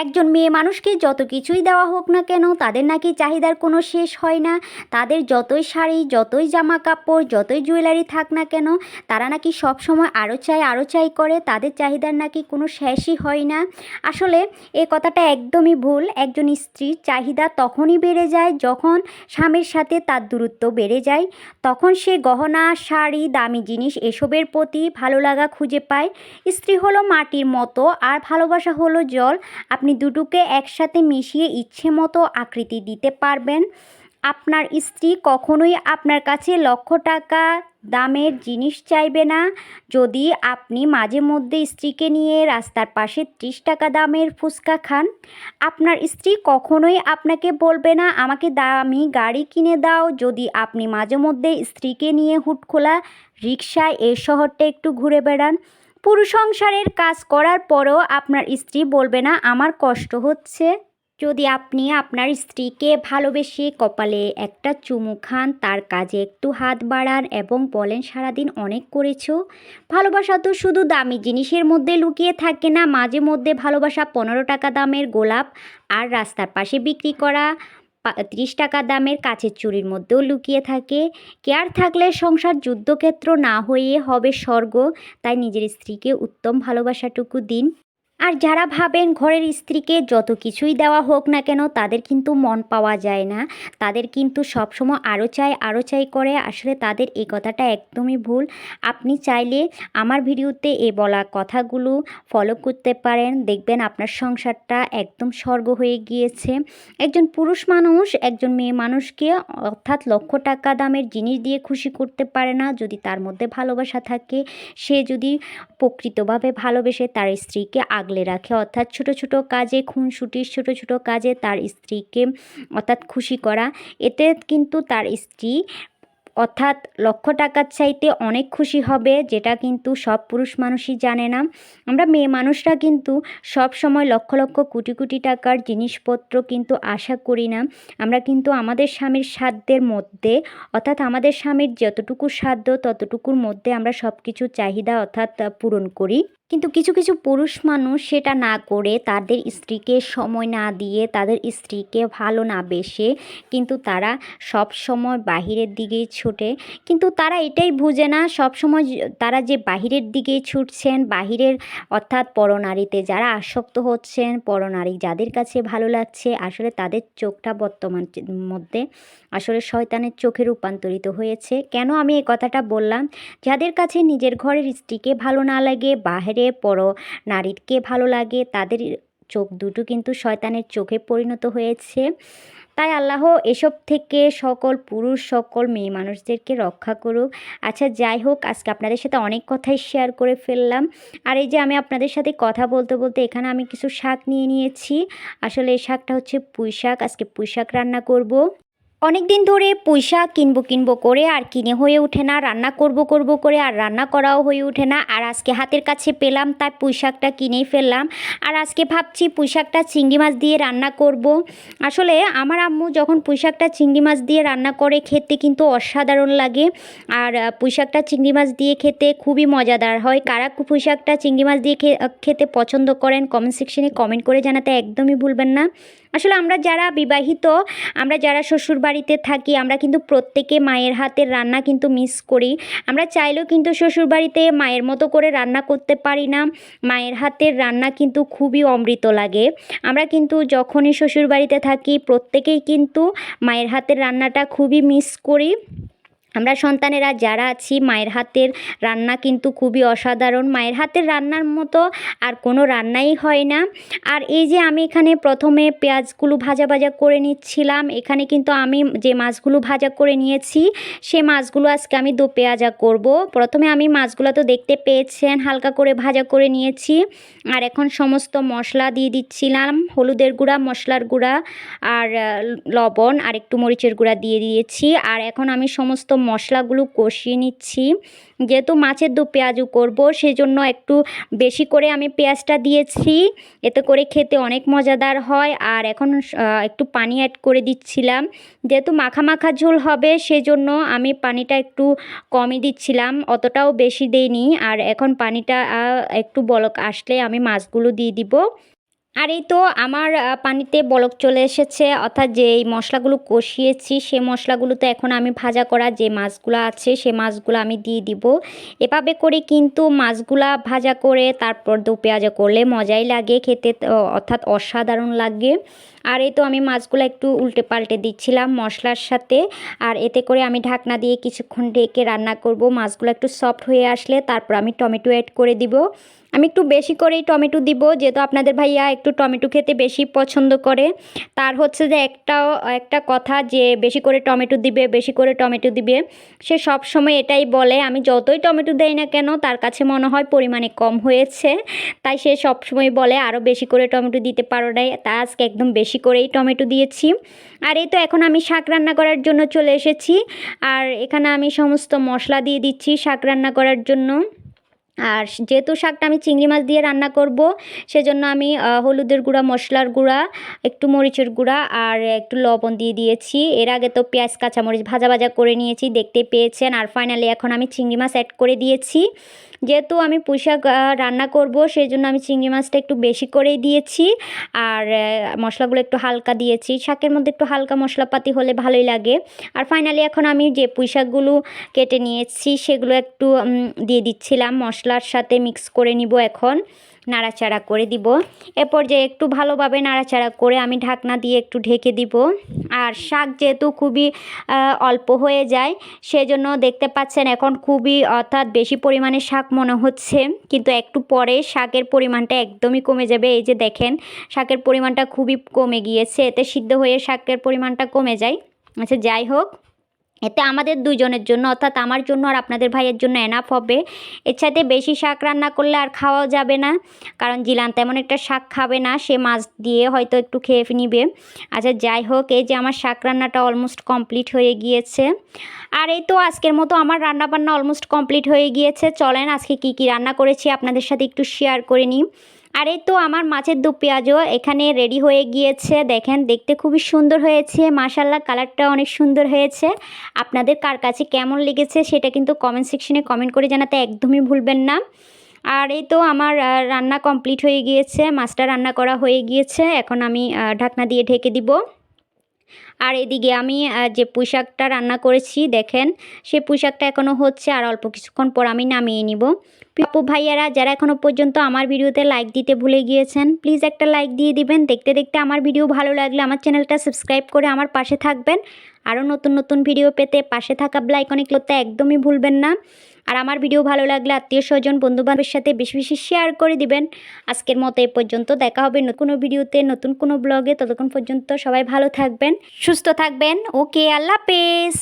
একজন মেয়ে মানুষকে যত কিছুই দেওয়া হোক না কেন, তাদের নাকি চাহিদার কোনো শেষ হয় না। তাদের যতই শাড়ি, যতই জামা কাপড় যতই জুয়েলারি থাক না কেন, তারা নাকি সব সময় আরও চাই আরও চাই করে। তাদের চাহিদার নাকি কোনো শেষই হয় না। আসলে এ কথাটা একদমই ভুল। একজন স্ত্রীর চাহিদা তখনই বেড়ে যায় যখন স্বামীর সাথে তার দূরত্ব বেড়ে যায়। তখন সে গহনা, শাড়ি, দামি জিনিস এসবের প্রতি ভালো লাগা খুঁজে পায়। স্ত্রী হলো মাটির মতো, আর ভালোবাসা হলো জল। আপনি দুটোকে একসাথে মিশিয়ে ইচ্ছে মতো আকৃতি দিতে পারবেন। আপনার স্ত্রী কখনোই আপনার কাছে লক্ষ টাকা দামের জিনিস চাইবে না। যদি আপনি মাঝে মধ্যে স্ত্রীকে নিয়ে রাস্তার পাশে ত্রিশ টাকা দামের ফুচকা খান, আপনার স্ত্রী কখনোই আপনাকে বলবে না, আমাকে দামি গাড়ি কিনে দাও। যদি আপনি মাঝে মধ্যে স্ত্রীকে নিয়ে হুটখোলা রিক্সায় এই শহরটা একটু ঘুরে বেড়ান পুরুষ সংসারের কাজ করার পরও আপনার স্ত্রী বলবে না, আমার কষ্ট হচ্ছে। যদি আপনি আপনার স্ত্রীকে ভালোবেসে কপালে একটা চুমু খান, তার কাজে একটু হাত বাড়ান এবং বলেন, সারাদিন অনেক করেছ। ভালোবাসা তো শুধু দামি জিনিসের মধ্যে লুকিয়ে থাকে না, মাঝে মধ্যে ভালোবাসা পনেরো টাকা দামের গোলাপ আর রাস্তার পাশে বিক্রি করা ত্রিশ টাকা দামের কাছের চুরির মধ্যেও লুকিয়ে থাকে। কেয়ার থাকলে সংসার যুদ্ধক্ষেত্র না হয়ে হবে স্বর্গ, তাই নিজের স্ত্রীকে উত্তম ভালোবাসাটুকু দিন। আর যারা ভাবেন ঘরের স্ত্রীকে যত কিছুই দেওয়া হোক না কেন, তাদের কিন্তু মন পাওয়া যায় না। তাদের কিন্তু সবসময় আরও চাই আরও চাই করে। আসলে তাদের এই কথাটা একদমই ভুল। আপনি চাইলে আমার ভিডিওতে এ বলা কথাগুলো ফলো করতে পারেন। দেখবেন আপনার সংসারটা একদম স্বর্গ হয়ে গিয়েছে। একজন পুরুষ মানুষ, একজন মেয়ে মানুষকে অর্থাৎ লক্ষ টাকা দামের জিনিস দিয়ে খুশি করতে পারে না। যদি তার মধ্যে ভালোবাসা থাকে, সে যদি প্রকৃতভাবে ভালোবেসে তার স্ত্রীকে আগলে রাখে। অর্থাৎ ছোট ছোট কাজে, খুনসুটির ছোট ছোট কাজে তার স্ত্রীকে, অর্থাৎ খুশি করা। এতে কিন্তু তার স্ত্রী, অর্থাৎ লক্ষ টাকার চাইতে অনেক খুশি হবে, যেটা কিন্তু সব পুরুষ মানুষই জানে না। আমরা মেয়ে মানুষরা কিন্তু সব সময় লক্ষ লক্ষ কোটি কোটি টাকার জিনিসপত্র কিন্তু আশা করি না। আমরা কিন্তু আমাদের স্বামীর সাধ্যের মধ্যে, অর্থাৎ আমাদের স্বামীর যতটুকু সাধ্য ততটুকুর মধ্যে আমরা সব কিছু চাহিদা, অর্থাৎ, পূরণ করি। কিন্তু কিছু কিছু পুরুষ মানুষ সেটা না করে তাদের স্ত্রীকে সময় না দিয়ে, তাদের স্ত্রীকে ভালো না বেসে কিন্তু তারা সব সময় বাহিরের দিকেই ছুটে। কিন্তু তারা এটাই বুঝে না, সব সময় তারা যে বাহিরের দিকেই ছুটছেন, বাহিরের অর্থাৎ পরনারীতে যারা আসক্ত হচ্ছেন, পরনারী যাদের কাছে ভালো লাগছে, আসলে তাদের চোখটা বর্তমান মধ্যে আসলে শয়তানের চোখে রূপান্তরিত হয়েছে। কেন আমি এই কথাটা বললাম? যাদের কাছে নিজের ঘরের স্ত্রীকে ভালো না লাগে বাহিরে পর। নারীকে ভালো লাগে, তাদের চোখ দুটো কিন্তু শয়তানের চোখে পরিণত হয়েছে। তাই আল্লাহ এসব থেকে সকল পুরুষ, সকল মেয়ে মানুষদেরকে রক্ষা করুক। আচ্ছা যাই হোক, আজকে আপনাদের সাথে অনেক কথাই শেয়ার করে ফেললাম। আর এই যে আমি আপনাদের সাথে কথা বলতে বলতে এখানে আমি কিছু শাক নিয়ে নিয়েছি। আসলে এই শাকটা হচ্ছে পুঁই শাক আজকে পুঁই শাক রান্না করব। অনেক দিন ধরে শাক কিনবো কিনবো করে আর কিনে হয়ে ওঠে না, রান্না করব করব করে আর রান্না করাও হয়ে ওঠে না। আর আজকে হাতের কাছে পেলাম, তাই পুঁই শাকটা কিনেই ফেললাম। আর আজকে ভাবছি পুঁইশাকটা চিংড়ি মাছ দিয়ে রান্না করব। আসলে আমার আম্মু যখন পুঁই শাকটা চিংড়ি মাছ দিয়ে রান্না করে, খেতে কিন্তু অসাধারণ লাগে। আর পুঁই শাকটা চিংড়ি মাছ দিয়ে খেতে খুবই মজাদার হয়। কারা পুঁই শাকটা চিংড়ি মাছ দিয়ে খেতে পছন্দ করেন কমেন্ট সেকশনে কমেন্ট করে জানাতে একদমই ভুলবেন না। আসলে আমরা যারা বিবাহিত, আমরা যারা শ্বশুর বাড়িতে থাকি, আমরা কিন্তু প্রত্যেকে মায়ের হাতের রান্না কিন্তু মিস করি। আমরা চাইলেও কিন্তু শ্বশুর বাড়িতে মায়ের মতো করে রান্না করতে পারি না। মায়ের হাতের রান্না কিন্তু খুবই অমৃত লাগে। আমরা কিন্তু যখনই শ্বশুর বাড়িতে থাকি, প্রত্যেকেই কিন্তু মায়ের হাতের রান্নাটা খুবই মিস করি। আমরা সন্তানেরা যারা আছি, মায়ের হাতের রান্না কিন্তু খুবই অসাধারণ। মায়ের হাতের রান্নার মতো আর কোনো রান্নাই হয় না। আর এই যে আমি এখানে প্রথমে পেঁয়াজগুলো ভাজা ভাজা করে নিচ্ছিলাম, এখানে কিন্তু আমি যে মাছগুলো ভাজা করে নিয়েছি, সে মাছগুলো আজকে আমি দু পেঁয়াজা করব। প্রথমে আমি মাছগুলো তো দেখতে পেয়েছেন, হালকা করে ভাজা করে নিয়েছি। আর এখন সমস্ত মশলা দিয়ে দিচ্ছিলাম, হলুদের গুঁড়া, মশলার গুঁড়া আর লবণ আর একটু মরিচের গুঁড়া দিয়ে দিয়েছি। আর এখন আমি সমস্ত মশলাগুলো কষিয়ে নিচ্ছি। যেহেতু মাছের দু পেঁয়াজু করব, সেজন্য একটু বেশি করে আমি পেঁয়াজটা দিয়েছি। এতে করে খেতে অনেক মজাদার হয়। আর এখন একটু পানি অ্যাড করে দিচ্ছিলাম। যেহেতু মাখা মাখা ঝোল হবে, সেজন্য আমি পানিটা একটু কমই দিচ্ছিলাম। অতটাও বেশি দেইনি। আর এখন পানিটা একটু বলক আসলে আমি মাছগুলো দিয়ে দিব। আর এই তো আমার পানিতে বলক চলে এসেছে। অর্থাৎ যে এই মশলাগুলো কষিয়েছি, সে মশলাগুলো তো এখন আমি ভাজা করা যে মাছগুলো আছে, সে মাছগুলো আমি দিয়ে দিব। এভাবে করে কিন্তু মাছগুলা ভাজা করে, তারপর দু পেঁয়াজা করলে মজাই লাগে খেতে অর্থাৎ অসাধারণ লাগে। আর এই তো আমি মাছগুলো একটু উল্টে পাল্টে দিচ্ছিলাম মশলার সাথে। আর এতে করে আমি ঢাকনা দিয়ে কিছুক্ষণ ঢেকে রান্না করব। মাছগুলো একটু সফট হয়ে আসলে তারপর আমি টমেটো অ্যাড করে দিব। আমি একটু বেশি করেই টমেটো দিব, যেহেতু আপনাদের ভাইয়া একটু টমেটো খেতে বেশি পছন্দ করে। তার হচ্ছে যে একটা একটা কথা যে বেশি করে টমেটো দিবে, বেশি করে টমেটো দিবে, সে সব সময় এটাই বলে। আমি যতই টমেটো দেই না কেন, তার কাছে মনে হয় পরিমাণে কম হয়েছে। তাই সে সব সময় বলে আরও বেশি করে টমেটো দিতে পারো নাই। তা আজকে একদম বেশি করেই টমেটো দিয়েছি। আর এই তো এখন আমি শাক রান্না করার জন্য চলে এসেছি। আর এখানে আমি সমস্ত মশলা দিয়ে দিচ্ছি শাক রান্না করার জন্য। আর যেহেতু শাকটা আমি চিংড়ি মাছ দিয়ে রান্না করব, সেজন্য আমি হলুদের গুঁড়া, মশলার গুঁড়া, একটু মরিচের গুঁড়া আর একটু লবণ দিয়ে দিয়েছি। এর আগে তো পেঁয়াজ, কাঁচামরিচ ভাজা ভাজা করে নিয়েছি, দেখতে পেয়েছেন। আর ফাইনালি এখন আমি চিংড়ি মাছ অ্যাড করে দিয়েছি। যেহেতু আমি পুঁইশাক রান্না করব সেই জন্য আমি চিংড়ি মাছটা একটু বেশি করেই দিয়েছি। আর মশলাগুলো একটু হালকা দিয়েছি। শাকের মধ্যে একটু হালকা মশলাপাতি হলে ভালোই লাগে। আর ফাইনালি এখন আমি যে পুঁইশাকগুলো কেটে নিয়েছি, সেগুলো একটু দিয়ে দিচ্ছিলাম মশলার সাথে মিক্স করে নিব এখন, নাড়াচাড়া করে দিব। এরপর যে একটু ভালোভাবে নাড়াচাড়া করে আমি ঢাকনা দিয়ে একটু ঢেকে দিব। আর শাক যেহেতু খুবই অল্প হয়ে যায়, সেজন্য দেখতে পাচ্ছেন এখন খুবই, অর্থাৎ বেশি পরিমাণে শাক মনে হচ্ছে। কিন্তু একটু পরে শাকের পরিমাণটা একদমই কমে যাবে। এই যে দেখেন, শাকের পরিমাণটা খুবই কমে গিয়েছে। এতে সিদ্ধ হয়ে শাকের পরিমাণটা কমে যায়। আচ্ছা যাই হোক। এতে আমাদের দুজনের জন্য, অর্থাৎ আমার জন্য আর আপনাদের ভাইয়ের জন্য এনাফ হবে। এর সাথে বেশি শাক রান্না করলে আর খাওয়াও যাবে না, কারণ জিলান তেমন একটা শাক খাবে না, সে মাছ দিয়ে হয়তো একটু খেয়ে নিবে। আচ্ছা যাই হোক, এই যে আমার শাক রান্নাটা অলমোস্ট কমপ্লিট হয়ে গিয়েছে। আর এই তো আজকের মতো আমার রান্না বান্না অলমোস্ট কমপ্লিট হয়ে গিয়েছে। চলেন, আজকে কি কি রান্না করেছি আপনাদের সাথে একটু শেয়ার করে নিই। আর এই তো আমার মাছের দু পেঁয়াজও এখানে রেডি হয়ে গিয়েছে, দেখেন দেখতে খুবই সুন্দর হয়েছে মাশাল্লাহ কালারটা অনেক সুন্দর হয়েছে। আপনাদের কার কাছে কেমন লেগেছে সেটা কিন্তু কমেন্ট সেকশনে কমেন্ট করে জানাতে একদমই ভুলবেন না। আর এই তো আমার রান্না কমপ্লিট হয়ে গিয়েছে, মাছটা রান্না করা হয়ে গিয়েছে, এখন আমি ঢাকনা দিয়ে ঢেকে দিব। আর এদিকে আমি যে পুঁইশাকটা রান্না করেছি, দেখেন সেই পুঁইশাকটা এখনও হচ্ছে আর অল্প কিছুক্ষণ পর আমি নামিয়ে নিব। পিপু ভাইয়ারা, যারা এখনও পর্যন্ত আমার ভিডিওতে লাইক দিতে ভুলে গিয়েছেন প্লিজ একটা লাইক দিয়ে দিবেন। দেখতে দেখতে আমার ভিডিও ভালো লাগলে আমার চ্যানেলটা সাবস্ক্রাইব করে আমার পাশে থাকবেন। আরও নতুন নতুন ভিডিও পেতে পাশে থাকা ব্লাইকনে ক্লোতে একদমই ভুলবেন না। আর আমার ভিডিও ভালো লাগলে আত্মীয় স্বজন, বন্ধুবান্ধবের সাথে বেশি বেশি শেয়ার করে দিবেন। আজকের মতো এ পর্যন্ত দেখা হবে নতুন ভিডিওতে নতুন কোনো ব্লগে ততক্ষণ পর্যন্ত সবাই ভালো থাকবেন। সুস্থ থাকবেন। ওকে আল্লাহ হাফেজ।